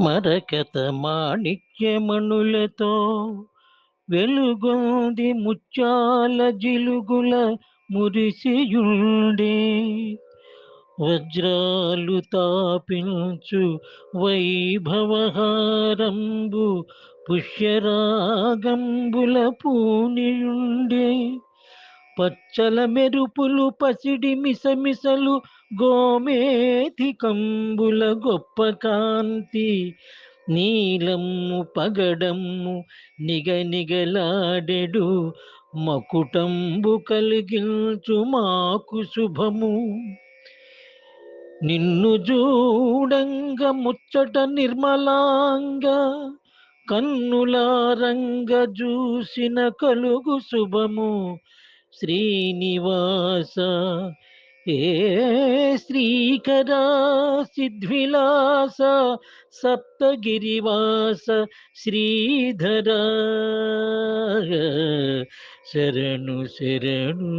మరకత మాణిక్యమణులతో వెలుగొంది ముత్యాల జిలుగుల మురిసియుండే. వజ్రాలు తాపించు వైభవహారంబు పుష్యరాగంబుల పూనియుండే. పచ్చల మెరుపులు పసిడి మిసమిసలు గోమేతి కంబుల గొప్ప కాంతి. నీలమ్ము పగడమ్ము నిగనిగలాడెడు మకుటంబు కలిగించు మాకు శుభము. నిన్ను చూడంగ ముచ్చట నిర్మలాంగ కన్నులారంగ చూసిన కలుగు శుభము. శ్రీనివాస ఏ శ్రీకరా సిద్విలాస సప్తగిరివాస శ్రీధర. శరణు శరణు.